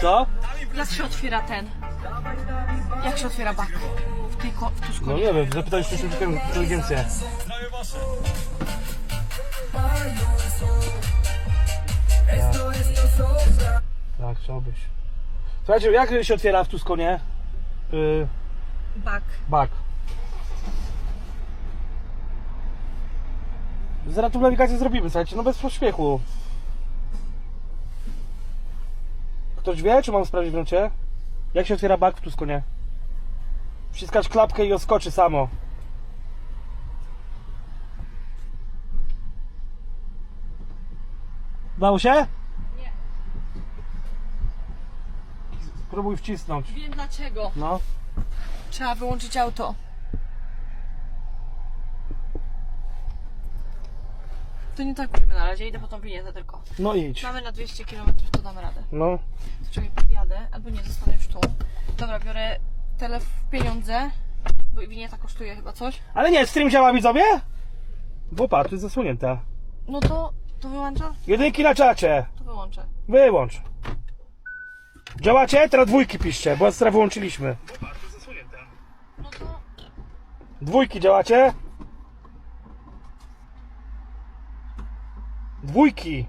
Co? Jak się otwiera ten? Jak się otwiera bak? W tej ko- w. No nie wiem, zapytaj sztuczną inteligencję. Tak, chciałbyś. Słuchajcie, jak się otwiera w Tuskonie? Yy, Bak. bak. Zaraz tu nawigację zrobimy, słuchajcie, no bez pośpiechu. Ktoś wie, czy mam sprawdzić w nocie? Jak się otwiera bak w Tuskonie? Wciskać klapkę i oskoczy samo. Dało się? Nie. Spróbuj wcisnąć. Wiem dlaczego. No. Trzeba wyłączyć auto. To nie tankujemy na razie, idę po tą winietę tylko. No idź. Mamy na 200 km, to damy radę. No. To czekaj, podjadę, albo nie, zostanę już tu. Dobra, biorę telef pieniądze, bo winieta kosztuje chyba coś. Ale nie, stream działa widzowie? Bo patrz, jest zasłonięta. No to, to wyłączam? Jedynki na czacie. To wyłączę. Wyłącz. Działacie? Teraz dwójki piszcie, bo teraz wyłączyliśmy. No to... Dwójki działacie? Dwójki.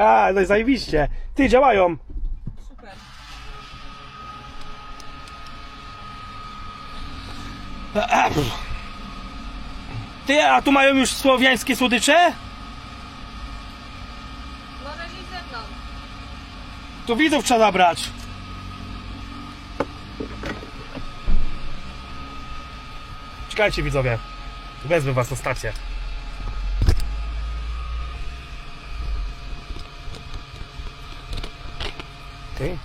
A, no i zajebiście. Ty, działają. Super. Ty, a tu mają już słowiańskie słodycze? Na razie ze mną. To widzów trzeba zabrać. Czekajcie widzowie. Wezmę was na Okej.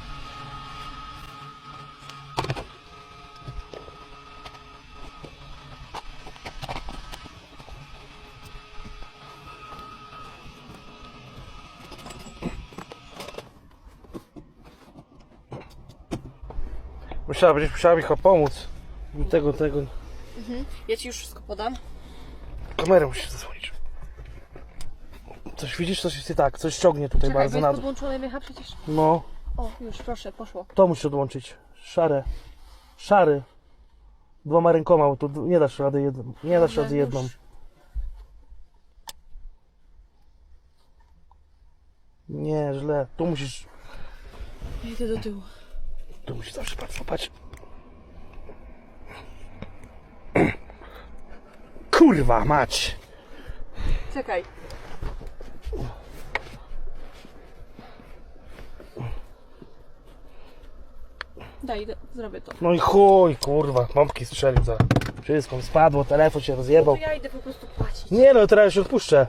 Musiała, będziesz musiała mi chyba pomóc. Tego, tego. Ja ci już wszystko podam. Kamerę musisz zasłonić. Coś widzisz? Coś jest nie tak. Coś ciągnie tutaj Czekaj, bardzo bo na jest dół. podłączone Micha przecież. No, O, już, proszę, poszło. to musisz odłączyć. Szare. Szary. Dwoma rękoma, bo d- nie dasz rady jedną. Nie dasz rady jedną. już. Nie, źle. Tu musisz. Ja idę do tyłu. Tu musisz zawsze patrz, patrz. Kurwa mać. Czekaj. Daj, zrobię to. No i chuj, kurwa. Pompki strzelił za. Wszystko spadło, telefon się rozjebał. To ja idę po prostu płacić. Nie no, teraz się odpuszczę.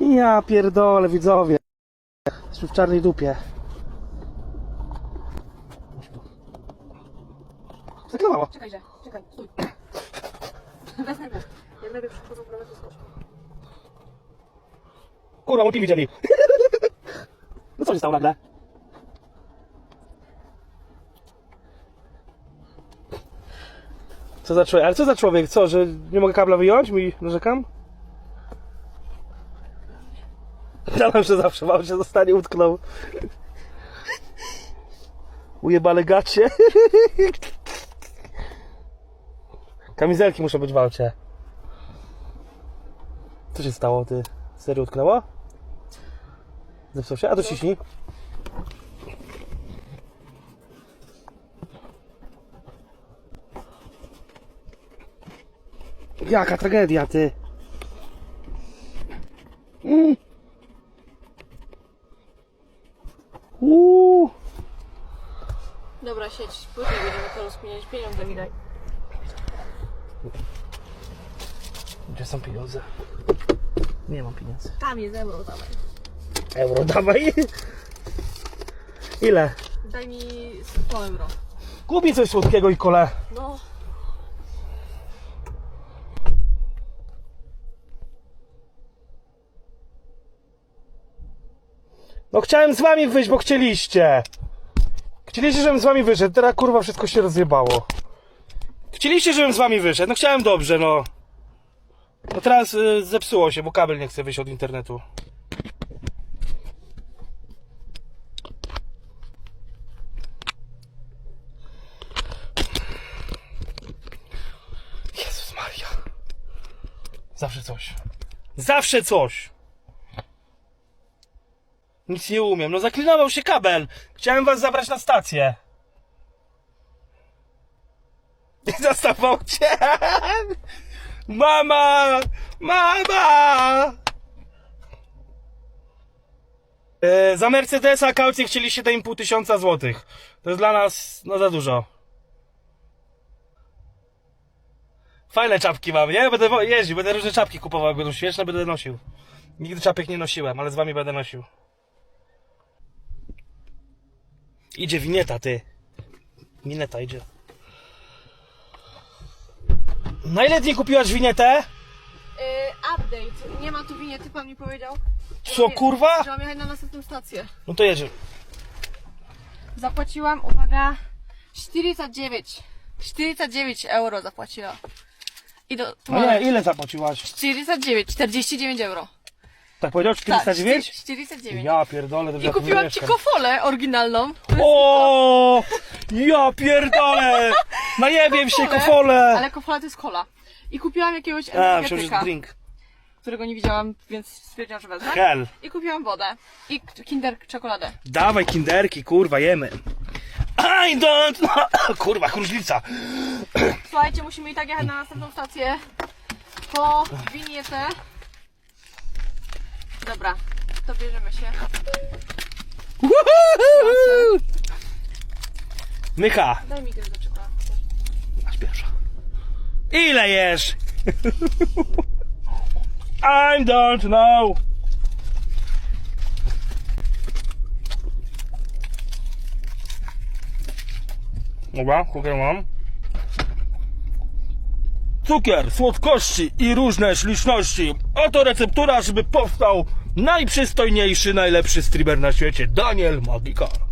Ja pierdolę, widzowie. Jesteśmy w czarnej dupie. Zaklamała. Czekaj, że, czekaj, stój. Bez nerwów. Jak najpierw przychodzą to skocz. Kurwa, multi widzieli. No co się stało nagle? Co za człowiek? Ale co za człowiek? Co, że nie mogę kabla wyjąć? Mi narzekam? Dałem, że zawsze mam się zostanie utknął. Ujebane gacie. Kamizelki muszą być w aucie. Co się stało, ty? Serio utknęła? Zepsuł się? A to ciśnij. Jaka tragedia, ty. Mm. Uuu. Dobra, siedź, później będziemy to rozkminiać. Pieniądze mi daj. Gdzie są pieniądze? Nie mam pieniędzy. Tam jest euro, dawaj. Euro dawaj. Ile? Daj mi 100 euro. Kup mi coś słodkiego i kole. No. No chciałem z wami wyjść, bo chcieliście. Chcieliście, żebym z wami wyszedł, teraz kurwa wszystko się rozjebało. Chcieliście, żebym z wami wyszedł, no chciałem dobrze, no. No teraz y, zepsuło się, bo kabel nie chce wyjść od internetu. Jezus Maria. Zawsze coś. Zawsze coś. Nic nie umiem. No zaklinował się kabel. Chciałem was zabrać na stację. I zastawał cię. Mama! Mama! E, za Mercedesa kaucję chcieli 7,5 tysiąca złotych. To jest dla nas, no za dużo. Fajne czapki mam, nie? Będę jeździł, będę różne czapki kupował, będą śmieszne, będę nosił. Nigdy czapek nie nosiłem, ale z wami będę nosił. Idzie wineta, ty. Wineta idzie. Na ile dni kupiłaś winetę? Yy, update. Nie ma tu winiety, pan mi powiedział. Co, kurwa? Że mam jechać na następną stację. No to jedzie. Zapłaciłam, uwaga, 49. 49 euro zapłaciłam. I do, tu No mamy nie, ile zapłaciłaś? 49, 49 euro. Tak powiedział? 409? Tak, 49. Ja pierdolę, to I kupiłam ci kofolę oryginalną. O! Ja pierdolę! Najebiem się kofolę! Ale kofola to jest kola. I kupiłam jakiegoś A, myślałem, że energetyka, drink. którego nie widziałam, więc stwierdziłam, że wezmę. Hell. I kupiłam wodę. I kinder czekoladę. Dawaj kinderki, kurwa, jemy. I don't. Kurwa, różnica. Słuchajcie, musimy i tak jechać na następną stację. Po winietę. Dobra, to bierzemy się. Mycha, Daj mi gryz do czekolady. masz pierwsza. Ile jesz? I don't know. Dobra, cukier mam. Cukier, słodkości i różne śliczności. Oto receptura, żeby powstał najprzystojniejszy, najlepszy streamer na świecie, Daniel Magikar.